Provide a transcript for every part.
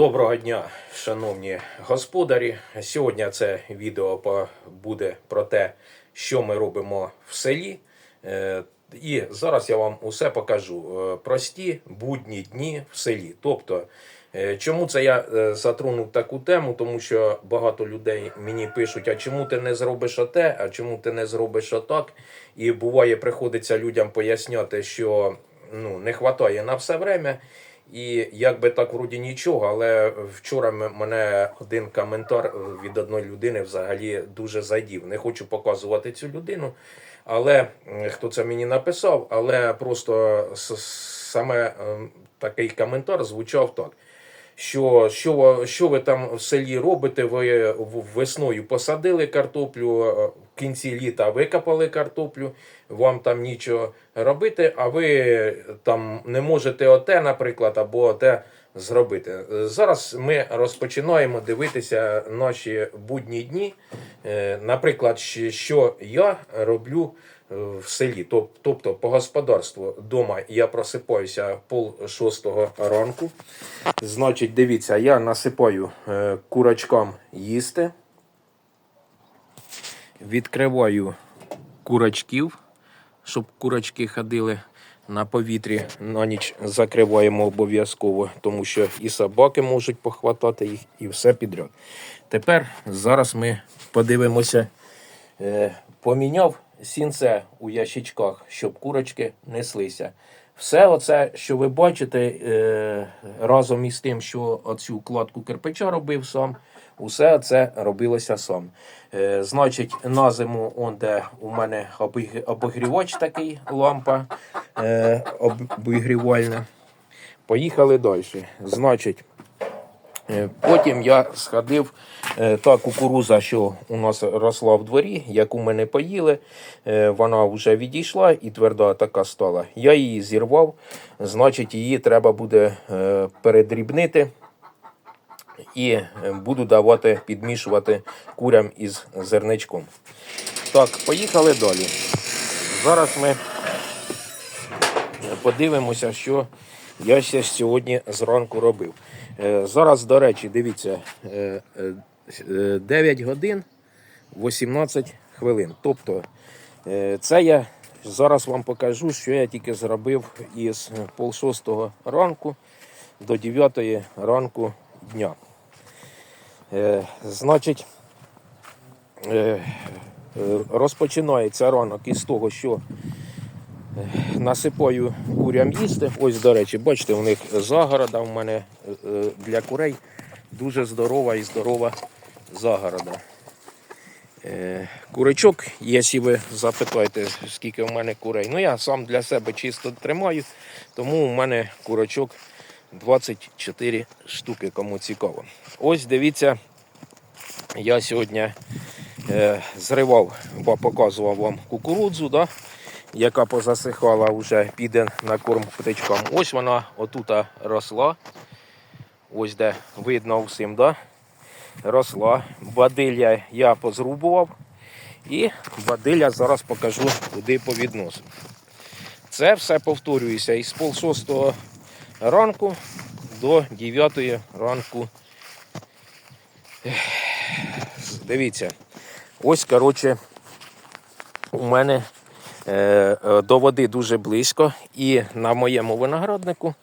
Доброго дня, шановні господарі. Сьогодні це відео буде про те, що ми робимо в селі. Е, І зараз я вам усе покажу. Е, Прості будні дні в селі. Тобто, е, чому це я затронув таку тему? Тому що багато людей мені пишуть: а чому ти не зробиш оте, а чому ти не зробиш отак? І буває, приходиться людям поясняти, що ну, не вистачає на все время. І якби так вроді нічого, але вчора мене один коментар е, від одної людини взагалі дуже задів. Не хочу показувати цю людину, але хто це мені написав, але просто саме ем, такий коментар звучав так. Що, що, що ви там в селі робите? Ви весною посадили картоплю, е, в кінці літа викопали картоплю, вам там нічого робити, а ви там не можете оте, наприклад, або оте зробити. Зараз ми розпочинаємо дивитися наші будні дні. Е, Наприклад, що я роблю в селі. Тобто по господарству вдома я просипаюся пол шостого ранку. Значить, дивіться, я насипаю е, курочкам їсти. Відкриваю курочків, щоб курочки ходили на повітрі. На ніч закриваємо обов'язково, тому що і собаки можуть похватати їх, і все підряд. Тепер зараз ми подивимося. Е, поміняв сінце у ящичках, щоб курочки неслися. Все оце, що ви бачите, е, разом із тим, що оцю кладку кирпича робив сам, усе це робилося сам. Е, значить, на зиму, он де у мене обігрівач такий, лампа е, обігрівальна. Поїхали далі. Значить, Потім я сходив, е, та кукуруза, що у нас росла в дворі, яку ми не поїли, е, вона вже відійшла і тверда така стала. Я її зірвав, значить, її треба буде е, передрібнити і е, буду давати, підмішувати курям із зерничком. Так, поїхали далі. Зараз ми подивимося, що я ще сьогодні зранку робив. Е, Зараз, до речі, дивіться, е, е, е, 9 годин 18 хвилин. Тобто, це я зараз вам покажу, що я тільки зробив із пол шостого ранку до 9 ранку дня. Значить, розпочинається ранок із того, що насипаю курям їсти. Ось, до речі, бачите, у них загорода в мене е, е, для курей дуже здорова і здорова загорода. Е, Курочок, якщо ви запитаєте, скільки в мене курей, ну я сам для себе чисто тримаю, тому у мене курочок 24 штуки, кому цікаво. Ось дивіться, я сьогодні зривав, бо показував вам кукурудзу, да, яка позасихала вже піде на корм птичкам. Ось вона отута росла. Ось де видно всім, да? росла. Бадилля я позрубував. І бадилля зараз покажу, куди повідносив. Це все повторюється із пол шостого ранку до 9 ранку. Дивіться, ось, коротше, у мене до води дуже близько, і на моєму винограднику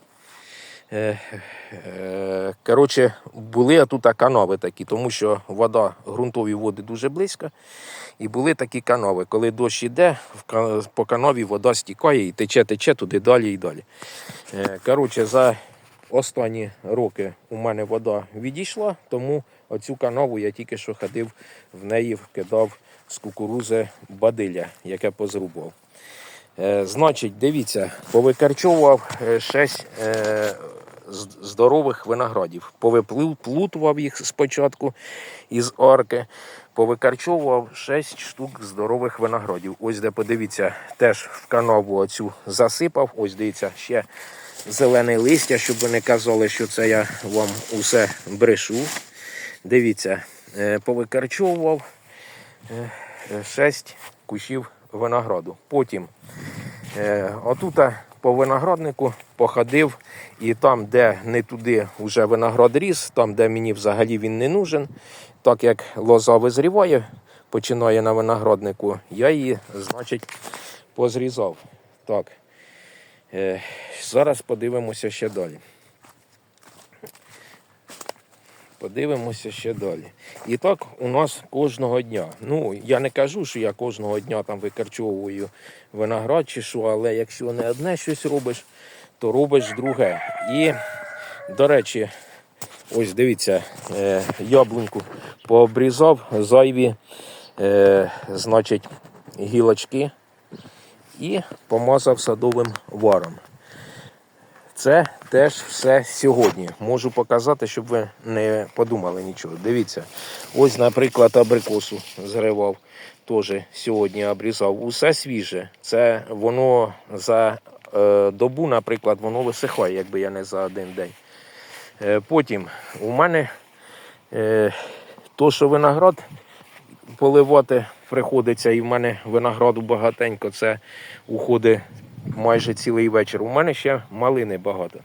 е, е, коротше, були тут канави такі, тому що вода, ґрунтові води дуже близько. І були такі канави. Коли дощ іде, по канаві вода стікає і тече, тече туди далі і далі. Е, Коротше, за останні роки у мене вода відійшла, тому оцю канаву я тільки що ходив в неї, вкидав з кукурузи бадилля, яке позрубав. Е, значить, дивіться, повикарчовував 6 е, здорових виноградів. Повиплутував їх спочатку із арки, повикарчовував 6 штук здорових виноградів. Ось де подивіться, теж в канаву оцю засипав. Ось дивіться, ще зелене листя, щоб ви не казали, що це я вам усе брешу. Дивіться, е, повикарчовував 6 кущів винограду. Потім е, отут по винограднику, походив, і там, де не туди вже виноград ріс, там, де мені взагалі він не нужен, так як лоза визріває, починає на винограднику, я її, значить, позрізав. Так. Е, зараз подивимося ще далі. Подивимося ще далі. І так у нас кожного дня. Ну, я не кажу, що я кожного дня там викарчовую виноград чи що, але якщо не одне щось робиш, то робиш друге. І, до речі, ось дивіться, е, яблуньку пообрізав зайві, е, значить, гілочки і помазав садовим варом. Це теж все сьогодні. Можу показати, щоб ви не подумали нічого. Дивіться, ось, наприклад, абрикосу зривав. Теж сьогодні обрізав. Усе свіже. Це воно за е, добу, наприклад, воно висихає, якби я не за один день. Е, потім у мене е, то, що виноград поливати приходиться, і в мене винограду багатенько, це уходить майже цілий вечір. У мене ще малини багато.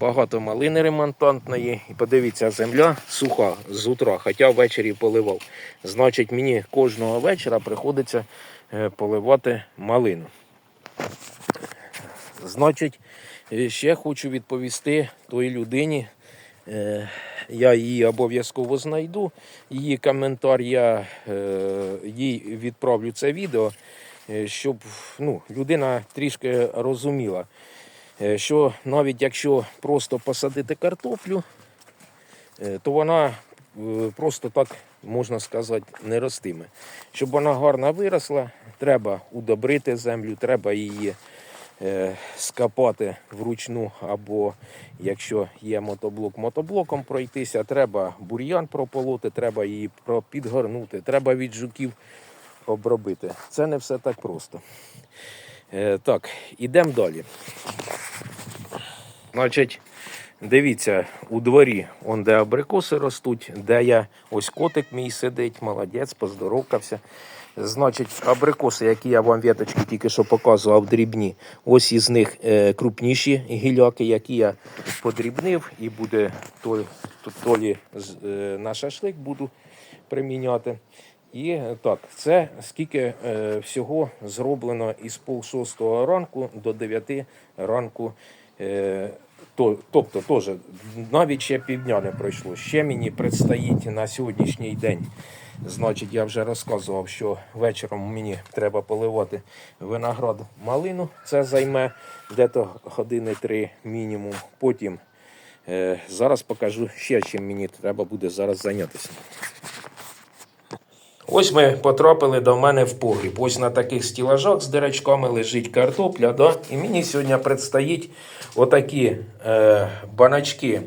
Багато малини ремонтантної. І подивіться, земля суха з утра, хоча ввечері поливав. Значить, мені кожного вечора приходиться е, поливати малину. Значить, е, ще хочу відповісти той людині. Е, Я її обов'язково знайду. Її коментар я їй відправлю це відео, щоб ну, людина трішки розуміла, е, що навіть якщо просто посадити картоплю, е, то вона е, просто так, можна сказати, не ростиме. Щоб вона гарно виросла, треба удобрити землю, треба її е, скопати вручну, або якщо є мотоблок, мотоблоком пройтися, треба бур'ян прополоти, треба її підгорнути, треба від жуків обробити. Це не все так просто. Е, так, ідемо далі. Значить, дивіться, у дворі, он де абрикоси ростуть, де я, ось котик мій сидить, молодець, поздоровкався. Значить, абрикоси, які я вам віточки тільки що показував, дрібні. Ось із них е, крупніші гіляки, які я подрібнив, і буде то, то, то лі е, на шашлик буду приміняти. І е, так, це скільки е, всього зроблено із пол шостого ранку до 9 ранку. Е, то, тобто, теж навіть ще півдня не пройшло. Ще мені предстоїть на сьогоднішній день. Значить, я вже розказував, що вечором мені треба поливати виноград малину. Це займе десь години три мінімум. Потім е, зараз покажу ще чим мені треба буде зараз зайнятися. Ось ми потрапили до мене в погріб. Ось на таких стілажах з дирачками лежить картопля. Да? І мені сьогодні предстоїть отакі е, баначки.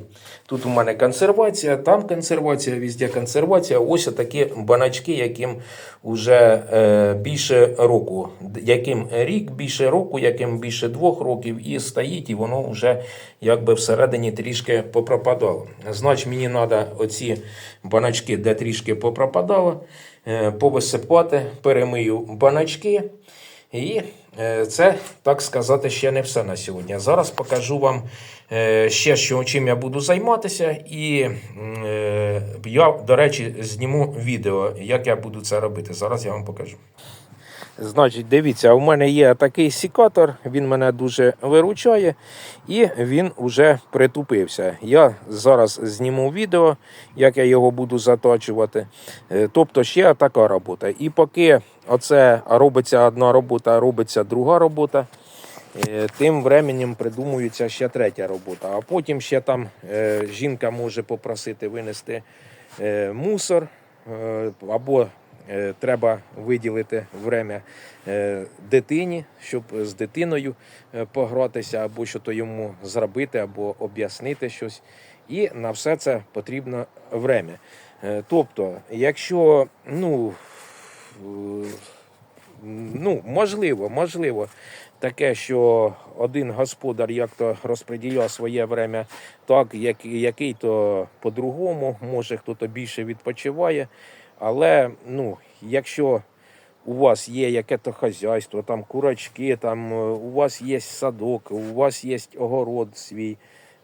Тут у мене консервація, там консервація, везде консервація. Ось такі баначки, яким вже е, більше року. Яким рік більше року, яким більше двох років, і стоїть, і воно вже якби всередині трішки попропадало. Значить, мені треба оці баначки, де трішки попропадало, повисипати, перемию баначки. І е, це, так сказати, ще не все на сьогодні. Зараз покажу вам е, ще, що, чим я буду займатися. І е, я, до речі, зніму відео, як я буду це робити. Зараз я вам покажу. Значить, дивіться, у мене є такий сікатор, він мене дуже виручає, і він вже притупився. Я зараз зніму відео, як я його буду заточувати. Е, Тобто ще така робота. І поки оце робиться одна робота, робиться друга робота. е, Тим временем придумується ще третя робота. А потім ще там е, жінка може попросити винести мусор або треба виділити время е, дитині, щоб з дитиною е, погратися, або що то йому зробити, або об'яснити щось. І на все це потрібно время. Е, Тобто, якщо ну, е, ну, можливо, можливо, таке, що один господар як-то розподіляв своє время так, як, який то по-другому, може хтось більше відпочиває. Але ну, якщо у вас є яке-то хазяйство, там курочки, там е, у вас є садок, у вас є огород свій,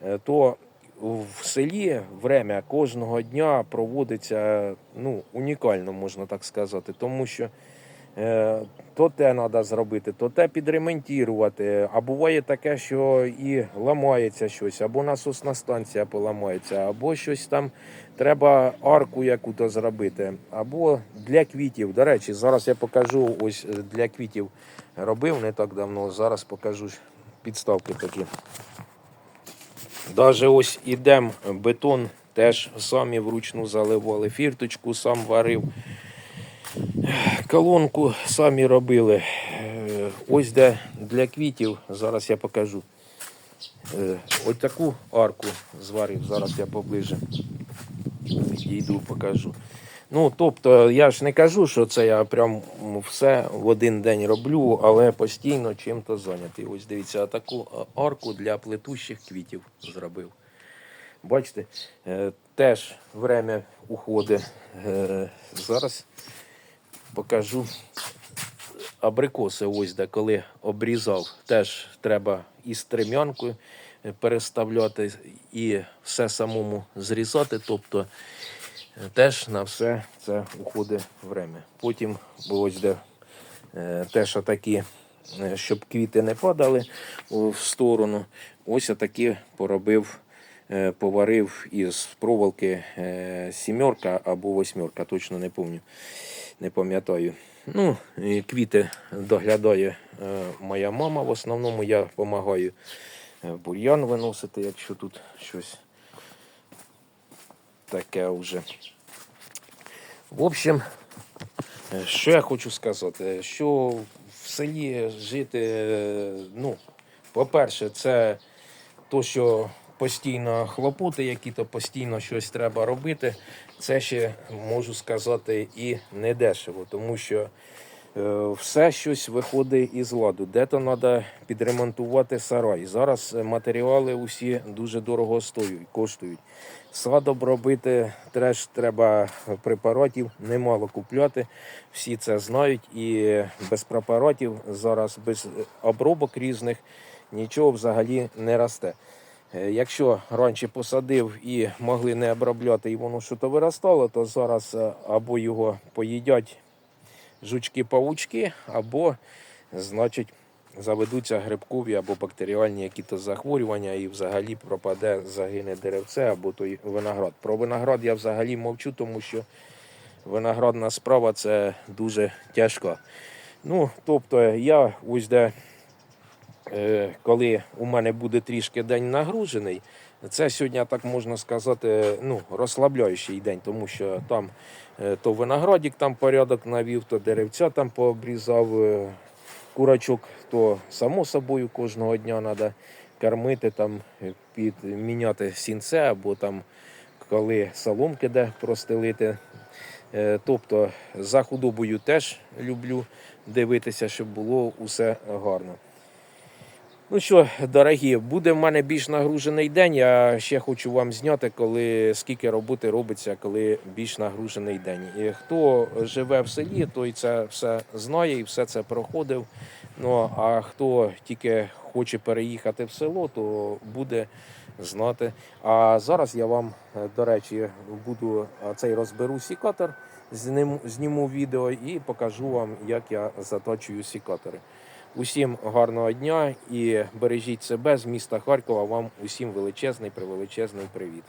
е, то в селі время кожного дня проводиться ну, унікально, можна так сказати, тому що то те треба зробити, то те підремонтувати. А буває таке, що і ламається щось, або насосна станція поламається, або щось там треба арку яку-то зробити, або для квітів. До речі, зараз я покажу ось е, для квітів робив не так давно. Зараз покажу підставки такі. Даже ось ідем бетон, теж самі вручну заливали, фірточку сам варив, колонку самі робили. Е, Ось де для квітів, зараз я покажу. Е, Ось таку арку зварив, зараз я поближе підійду, покажу. Ну, тобто, я ж не кажу, що це я прям все в один день роблю, але постійно чим-то зайнятий. Ось дивіться, таку арку для плетущих квітів зробив. Бачите, е, теж время уходить. Зараз покажу абрикоси, ось де коли обрізав, теж треба і стрем'янкою переставляти, і все самому зрізати. Тобто е, теж на все це уходить время. Потім ось де е, теж отакі, е, щоб квіти не падали в сторону. Ось отакі поробив, поварив із проволоки е, сімерка або восьмерка, точно не пам'ятаю. Не пам'ятаю. Ну, квіти доглядає е, моя мама. В основному я допомагаю е, бур'ян виносити, якщо тут щось таке вже. В общем, е, що я хочу сказати, що в селі жити, е, ну, по-перше, це то, що постійно хлопоти, які то постійно щось треба робити, це ще можу сказати і не дешево, тому що е, все щось виходить із ладу. Де-то треба підремонтувати сарай. Зараз е, матеріали усі дуже дорого стоять, коштують. Сад обробити теж треба препаратів, немало купляти. Всі це знають. І без препаратів зараз, без обробок різних, нічого взагалі не росте. Е, Якщо раніше посадив і могли не обробляти, і воно щось виростало, то зараз е, або його поїдять жучки-павучки, або, значить, заведуться грибкові або бактеріальні якісь захворювання і взагалі пропаде, загине деревце або той виноград. Про виноград я взагалі мовчу, тому що виноградна справа це дуже тяжка. Ну, тобто я ось де коли у мене буде трішки день нагружений, це сьогодні, так можна сказати, ну, розслабляючий день, тому що там е, то виноградик там порядок навів, то деревця там пообрізав, е, курочок, то само собою кожного дня треба кормити, там, е, підміняти сінце або там, коли соломки де простелити. Е, Тобто за худобою теж люблю дивитися, щоб було усе гарно. Ну що, дорогі, буде в мене більш нагружений день. Я ще хочу вам зняти, коли скільки роботи робиться, коли більш нагружений день. І хто живе в селі, той це все знає і все це проходив. Ну а хто тільки хоче переїхати в село, то буде знати. А зараз я вам, до речі, буду цей розберу сікатор, зніму, зніму відео і покажу вам, як я заточую сікатори. Усім гарного дня і бережіть себе з міста Харкова. Вам усім величезний, превеличезний привіт.